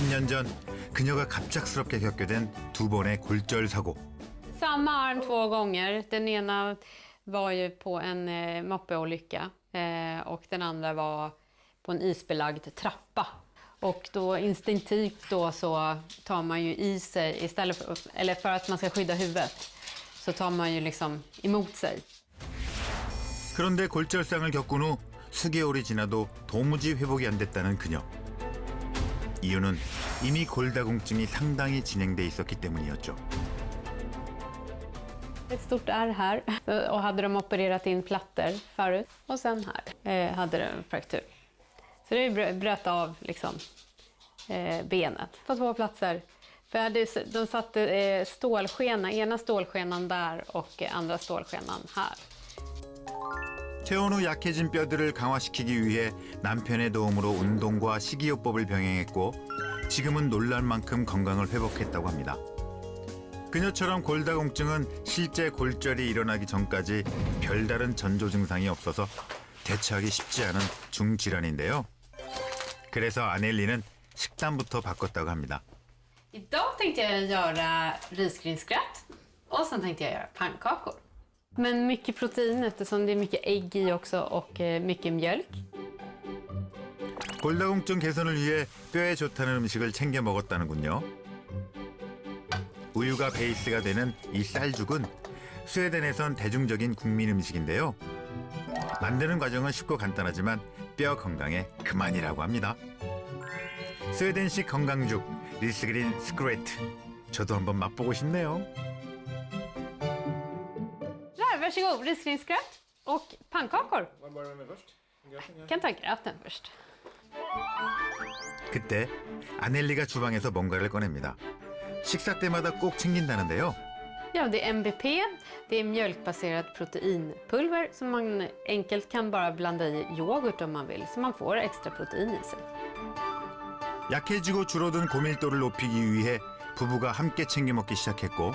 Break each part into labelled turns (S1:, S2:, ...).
S1: 10년 전 그녀가 갑작스럽게 겪게 된 두 번의 골절 사고.
S2: Samma arm två gånger. Den ena var ju på en eh, moppeolycka eh, och den andra var på en isbelagd trappa. Och då instinktivt då så tar man ju i sig, istället för, eller för att man ska skydda huvudet, så tar man ju liksom emot sig.
S1: 그런데 골절상을 겪은 후 수개월이 지나도 도무지 회복이 안 됐다는 그녀. 이유는 이미 골다공증이 상당히 진행돼 있었기 때문이었죠.
S2: Ett stort ärr här. Och hade de opererat in plattor förut. Och sen här eh, hade den en fraktur. Så det brö- bröt av liksom, eh, benet på två platser. För jag hade, de satte eh, stålskena, ena stålskenan där och eh, andra stålskenan här.
S1: 퇴원 후 약해진 뼈들을 강화시키기 위해 남편의 도움으로 운동과 식이요법을 병행했고 지금은 놀랄 만큼 건강을 회복했다고 합니다. 그녀처럼 골다공증은 실제 골절이 일어나기 전까지 별다른 전조 증상이 없어서 대처하기 쉽지 않은 중질환인데요. 그래서 아넬리는 식단부터 바꿨다고 합니다.
S2: Idag tänkte jag göra pannkakor. Men mycket protein eftersom det är mycket ägg i också och eh, mycket mjölk.
S1: 골다공증 개선을 위해 뼈에 좋다는 음식을 챙겨 먹었다는군요. 우유가 베이스가 되는 이 쌀죽은 스웨덴에선 대중적인 국민 음식인데요. 만드는 과정은 쉽고 간단하지만 뼈 건강에 그만이라고 합니다. 스웨덴식 건강죽 리스그린 스크레트 저도 한번 맛보고 싶네요.
S2: Varsågod, risgrynsgröt och pannkakor.
S3: Vad börjar du med först? Gröten, ja.
S2: kan ta gröten först.
S1: 그때 아넬리가 주방에서 뭔가를 꺼냅니다. 식사 때마다 꼭 챙긴다는데요.
S2: Ja, det är MBP. Det är mjölkbaserat proteinpulver som man enkelt kan bara blanda i yoghurt om man vill, så man får extra protein i sig.
S1: 약해지고 줄어든 고밀도를 높이기 위해 부부가 함께 챙겨 먹기 시작했고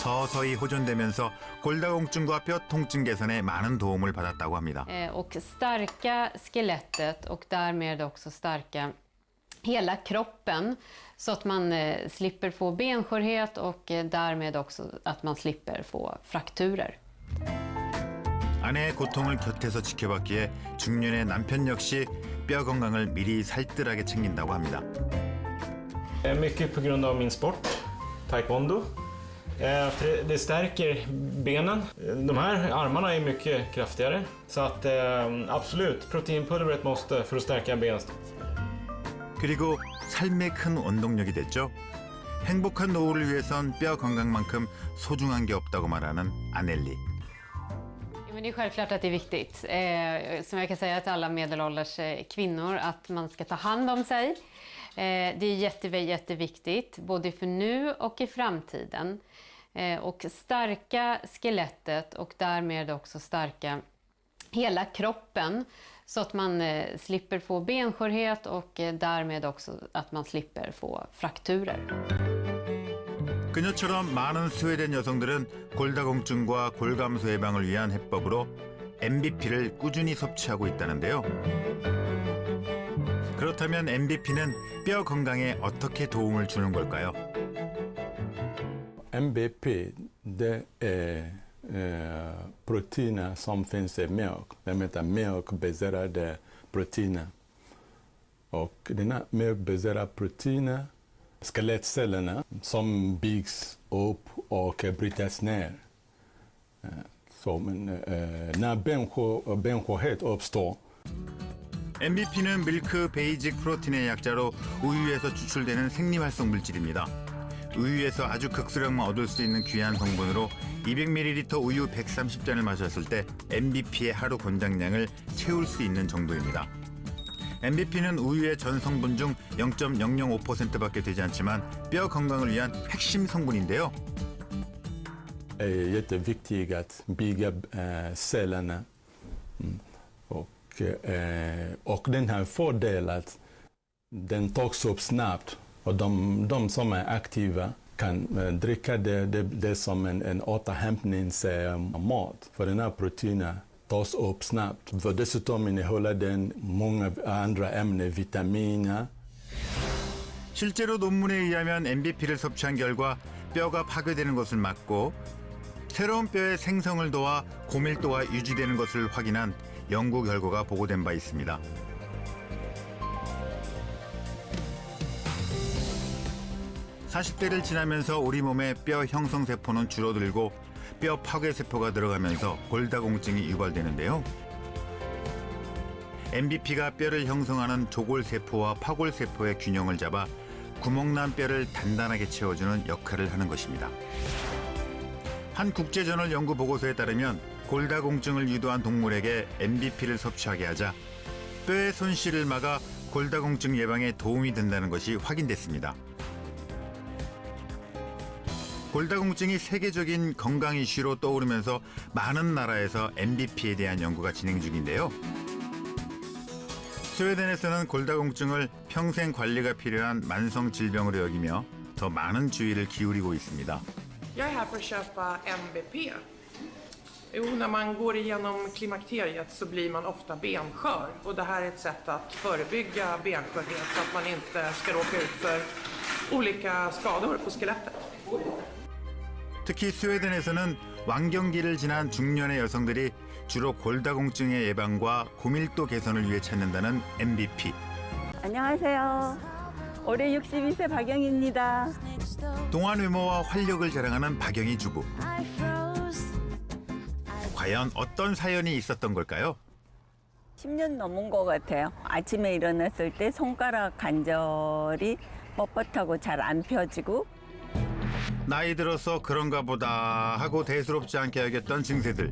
S1: 서서히 호전되면서 골다공증과 뼈 통증 개선에 많은 도움을 받았다고 합니다.
S2: Eh, och stärka skelettet och därmed också stärka hela kroppen så att man eh, slipper få benskörhet och eh, därmed också att man slipper få frakturer.
S1: 아내의 고통을 곁에서 지켜봤기에 중년의 남편 역시 뼈 건강을 미리 살뜰하게 챙긴다고 합니다.
S3: Eh, Mycket på grund av min sport, taekwondo. Eh, för det- det stärker benen. Eh, De här armarna är mycket kraftigare. Så att eh, absolut, proteinpulvret måste för att stärka benen.
S1: 그리고 삶의 큰 원동력이 됐죠. 행복한 노후를 위해선 뼈 건강만큼 소중한 게 없다고 말하는 아넬리.
S2: Ja, men det är självklart att det är viktigt. Eh, som jag kan säga till alla medelålders eh, kvinnor, att man ska ta hand om sig. Eh, det är jätte, jätteviktigt, både för nu och i framtiden. Eh, och stärka skelettet och därmed också stärka hela kroppen så att man eh, slipper få benskörhet och eh, därmed också att man slipper få frakturer.
S1: 그녀처럼 많은 스웨덴 여성들은 골다공증과 골감소 예방을 위한 해법으로 MBP를 꾸준히 섭취하고 있다는데요. 그렇다면 MBP는 뼈 건강에 어떻게 do움을 주는 걸까요?
S4: MBP det är eh, proteiner som finns i mjölk. De heter mjölkbaserade proteiner. Och denna mjölkbaserade proteiner, skelettcellerna som byggs upp och bryts ner. Eh, Så, men, eh, när benskör, benskörhet uppstår
S1: MBP는 밀크 베이직 프로틴의 약자로 우유에서 추출되는 생리활성 물질입니다. 우유에서 아주 극소량만 얻을 수 있는 귀한 성분으로 200ml 우유 130잔을 마셨을 때 MBP의 하루 권장량을 채울 수 있는 정도입니다. MBP는 우유의 전 성분 중 0.005%밖에 되지 않지만 뼈 건강을 위한 핵심 성분인데요.
S4: jätteviktigt att bygga eh, cellerna. Mm. Och, eh, och den har fördel att den tas upp snabbt och de, de som är aktiva kan eh, dricka det, det, det som en, en återhämtningsmat. För den här proteinen tas upp snabbt. För dessutom innehåller den många andra ämnen, vitaminer.
S1: 실제로 논문에 의하면 MBP를 섭취한 결과 뼈가 파괴되는 것을 막고 새로운 뼈의 생성을 도와 고밀도가 유지되는 것을 확인한 연구 결과가 보고된 바 있습니다. (40대를) 지나면서 우리 몸의 뼈 형성 세포는 줄어들고 뼈 파괴 세포가 들어가면서 골다공증이 유발되는데요. MBP가 뼈를 형성하는 조골세포와 파골세포의 균형을 잡아 구멍난 뼈를 단단하게 채워주는 역할을 하는 것입니다. 한 국제저널 연구 보고서에 따르면 골다공증을 유도한 동물에게 MBP를 섭취하게 하자 뼈의 손실을 막아 골다공증 예방에 도움이 된다는 것이 확인됐습니다. 골다공증이 세계적인 건강 이슈로 떠오르면서 많은 나라에서 MBP에 대한 연구가 진행 중인데요. 스웨덴에서는 골다공증을 평생 관리가 필요한 만성 질병으로 여기며 더 많은 주의를 기울이고 있습니다.
S5: Jag är här för att köpa MBP. Jo, när man går igenom klimakteriet så blir man ofta benskör och det här är ett sätt att förebygga benskörhet så att man inte ska råka ut för olika skador på skelettet.
S1: 특히 스웨덴에서는 완경기를 지난 중년의 여성들이 주로 골다공증의 예방과 고밀도 개선을 위해 찾는다는 MBP.
S6: 안녕하세요. 올해 62세 박영입니다.
S1: 동안 외모와 활력을 자랑하는 박영희 주부. 과연 어떤 사연이 있었던 걸까요?
S6: 10년 넘은 것 같아요. 아침에 일어났을 때 손가락 관절이 뻣뻣하고 잘 안 펴지고
S1: 나이 들어서 그런가 보다 하고 대수롭지 않게 여겼던 증세들.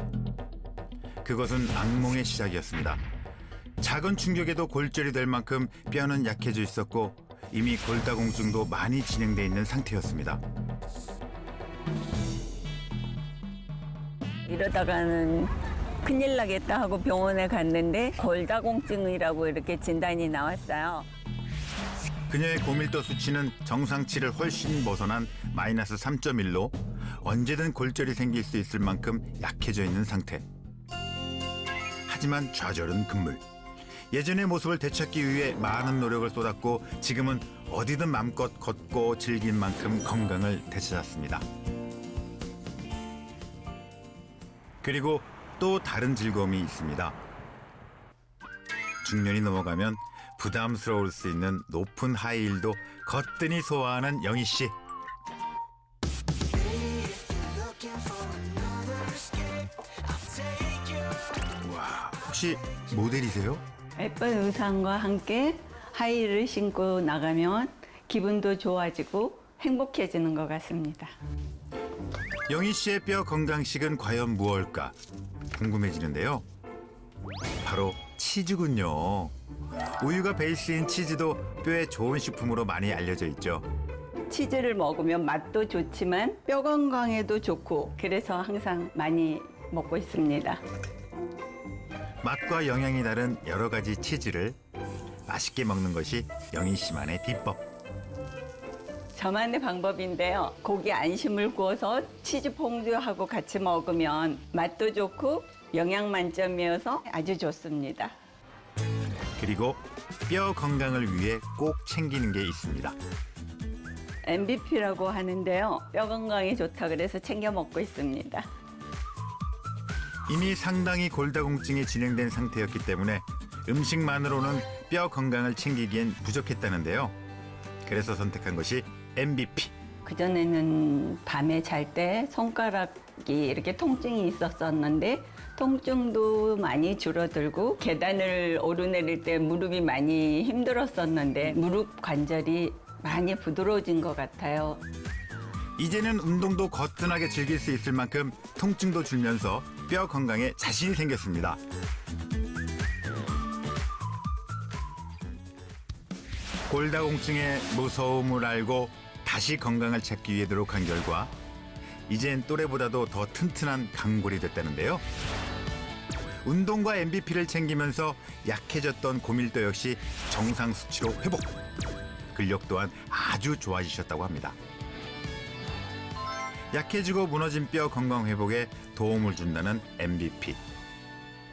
S1: 그것은 악몽의 시작이었습니다. 작은 충격에도 골절이 될 만큼 뼈는 약해져 있었고 이미 골다공증도 많이 진행돼 있는 상태였습니다.
S6: 이러다가는 큰일 나겠다 하고 병원에 갔는데 골다공증이라고 이렇게 진단이 나왔어요.
S1: 그녀의 고밀도 수치는 정상치를 훨씬 벗어난 마이너스 3.1로 언제든 골절이 생길 수 있을 만큼 약해져 있는 상태. 하지만 좌절은 금물. 예전의 모습을 되찾기 위해 많은 노력을 쏟았고 지금은 어디든 맘껏 걷고 즐긴 만큼 건강을 되찾았습니다. 그리고 또 다른 즐거움이 있습니다. 중년이 넘어가면 부담스러울 수 있는 높은 하이힐도 거뜬히 소화하는 영희 씨. 와, 혹시 모델이세요?
S6: 예쁜 의상과 함께 하이힐을 신고 나가면 기분도 좋아지고 행복해지는 것 같습니다.
S1: 영희 씨의 뼈 건강식은 과연 무엇일까 궁금해지는데요. 바로 치즈군요. 우유가 베이스인 치즈도 뼈에 좋은 식품으로 많이 알려져 있죠.
S6: 치즈를 먹으면 맛도 좋지만 뼈 건강에도 좋고 그래서 항상 많이 먹고 있습니다.
S1: 맛과 영양이 다른 여러 가지 치즈를 맛있게 먹는 것이 영희 씨만의 비법.
S6: 저만의 방법인데요. 고기 안심을 구워서 치즈 퐁듀하고 같이 먹으면 맛도 좋고 영양 만점이어서 아주 좋습니다.
S1: 그리고 뼈 건강을 위해 꼭 챙기는 게 있습니다.
S6: MVP라고 하는데요. 뼈 건강에 좋다 그래서 챙겨 먹고 있습니다.
S1: 이미 상당히 골다공증이 진행된 상태였기 때문에 음식만으로는 뼈 건강을 챙기기엔 부족했다는데요. 그래서 선택한 것이 MVP.
S6: 그전에는 밤에 잘 때 손가락이 이렇게 통증이 있었었는데 통증도 많이 줄어들고 계단을 오르내릴 때 무릎이 많이 힘들었었는데 무릎 관절이 많이 부드러워진 것 같아요.
S1: 이제는 운동도 거뜬하게 즐길 수 있을 만큼 통증도 줄면서 뼈 건강에 자신이 생겼습니다. 골다공증의 무서움을 알고 다시 건강을 찾기 위해 노력한 결과 이젠 또래보다도 더 튼튼한 강골이 됐다는데요. 운동과 MBP를 챙기면서 약해졌던 고밀도 역시 정상 수치로 회복. 근력 또한 아주 좋아지셨다고 합니다. 약해지고 무너진 뼈 건강 회복에 도움을 준다는 MVP.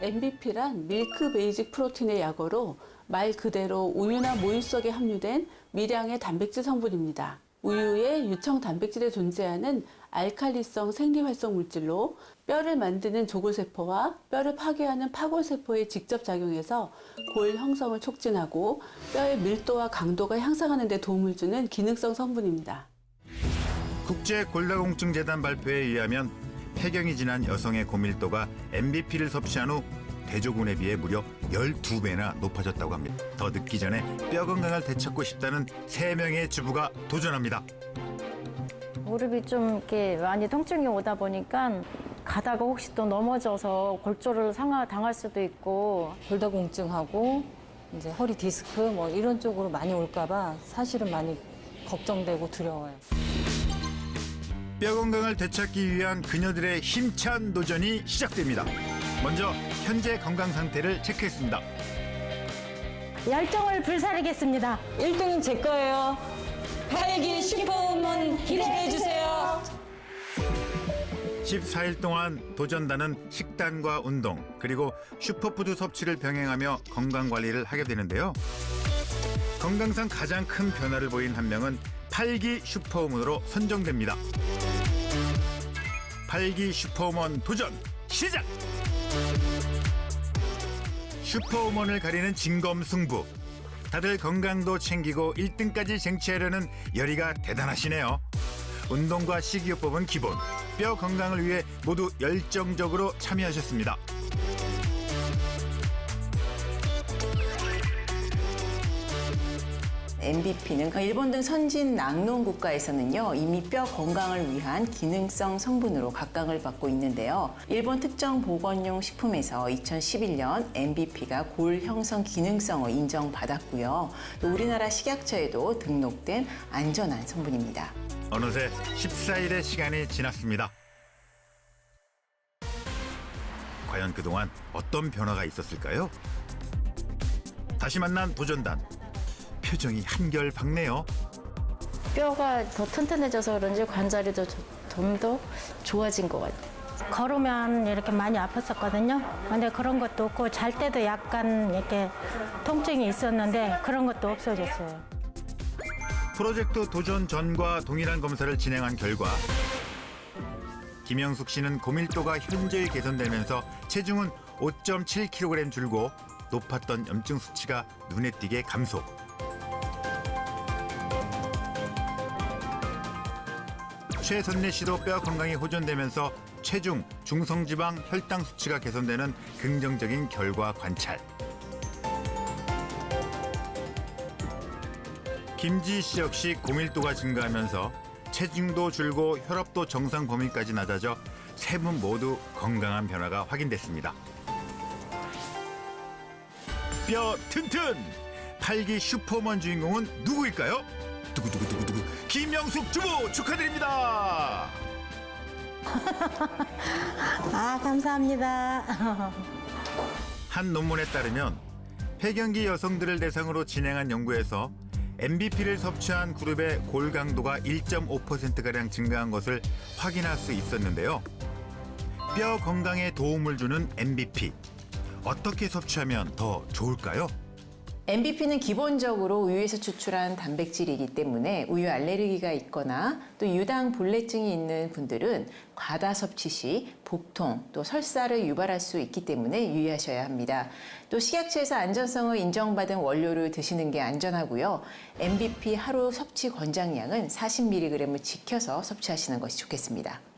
S7: MBP란 밀크 베이직 프로틴의 약어로 말 그대로 우유나 모유 속에 함유된 미량의 단백질 성분입니다. 우유에 유청 단백질에 존재하는 알칼리성 생리활성 물질로 뼈를 만드는 조골세포와 뼈를 파괴하는 파골세포에 직접 작용해서 골 형성을 촉진하고 뼈의 밀도와 강도가 향상하는 데 도움을 주는 기능성 성분입니다.
S1: 국제 골다공증 재단 발표에 의하면 폐경이 지난 여성의 고밀도가 MBP를 섭취한 후 대조군에 비해 무려 12배나 높아졌다고 합니다. 더 늦기 전에 뼈 건강을 되찾고 싶다는 세명의 주부가 도전합니다.
S8: 무릎이 좀 이렇게 많이 통증이 오다 보니까 가다가 혹시 또 넘어져서 골절을 상하 당할 수도 있고
S9: 골다공증하고 이제 허리 디스크 뭐 이런 쪽으로 많이 올까봐 사실은 많이 걱정되고 두려워요.
S1: 뼈 건강을 되찾기 위한 그녀들의 힘찬 도전이 시작됩니다. 먼저 현재 건강 상태를 체크했습니다.
S8: 열정을 불사르겠습니다.
S9: 1등은 제 거예요. 팔기 슈퍼우먼 기대해 주세요.
S1: 14일 동안 도전단은 식단과 운동 그리고 슈퍼푸드 섭취를 병행하며 건강 관리를 하게 되는데요. 건강상 가장 큰 변화를 보인 한 명은 팔기 슈퍼우먼으로 선정됩니다. 팔기 슈퍼우먼 도전 시작! 슈퍼우먼을 가리는 진검승부. 다들 건강도 챙기고 1등까지 쟁취하려는 열의가 대단하시네요. 운동과 식이요법은 기본. 뼈 건강을 위해 모두 열정적으로 참여하셨습니다.
S10: MBP는 일본 등 선진 낙농 국가에서는요 이미 뼈 건강을 위한 기능성 성분으로 각광을 받고 있는데요. 일본 특정 보건용 식품에서 2011년 MBP가 골 형성 기능성을 인정받았고요. 또 우리나라 식약처에도 등록된 안전한 성분입니다.
S1: 어느새 14일의 시간이 지났습니다. 과연 그동안 어떤 변화가 있었을까요? 다시 만난 도전단. 표정이 한결 밝네요.
S8: 뼈가 더 튼튼해져서 그런지 관절이 좀더 좋아진 것 같아요.
S11: 걸으면 이렇게 많이 아팠었거든요. 근데 그런 것도 없고 잘 때도 약간 이렇게 통증이 있었는데 그런 것도 없어졌어요.
S1: 프로젝트 도전 전과 동일한 검사를 진행한 결과 김영숙 씨는 고밀도가 현저히 개선되면서 체중은 5.7kg 줄고 높았던 염증 수치가 눈에 띄게 감소. 최선래 씨도 뼈 건강이 호전되면서 체중, 중성지방, 혈당 수치가 개선되는 긍정적인 결과 관찰. 김지희 씨 역시 고밀도가 증가하면서 체중도 줄고 혈압도 정상 범위까지 낮아져 세 분 모두 건강한 변화가 확인됐습니다. 뼈 튼튼! 팔기 슈퍼먼 주인공은 누구일까요? 두구두구두구두구 김영숙 주부 축하드립니다.
S11: 아, 감사합니다.
S1: 한 논문에 따르면 폐경기 여성들을 대상으로 진행한 연구에서 MBP를 섭취한 그룹의 골 강도가 1.5%가량 증가한 것을 확인할 수 있었는데요. 뼈 건강에 도움을 주는 MBP. 어떻게 섭취하면 더 좋을까요?
S10: MBP는 기본적으로 우유에서 추출한 단백질이기 때문에 우유 알레르기가 있거나 또 유당 불내증이 있는 분들은 과다 섭취 시 복통 또 설사를 유발할 수 있기 때문에 유의하셔야 합니다. 또 식약처에서 안전성을 인정받은 원료를 드시는 게 안전하고요. MBP 하루 섭취 권장량은 40mg을 지켜서 섭취하시는 것이 좋겠습니다.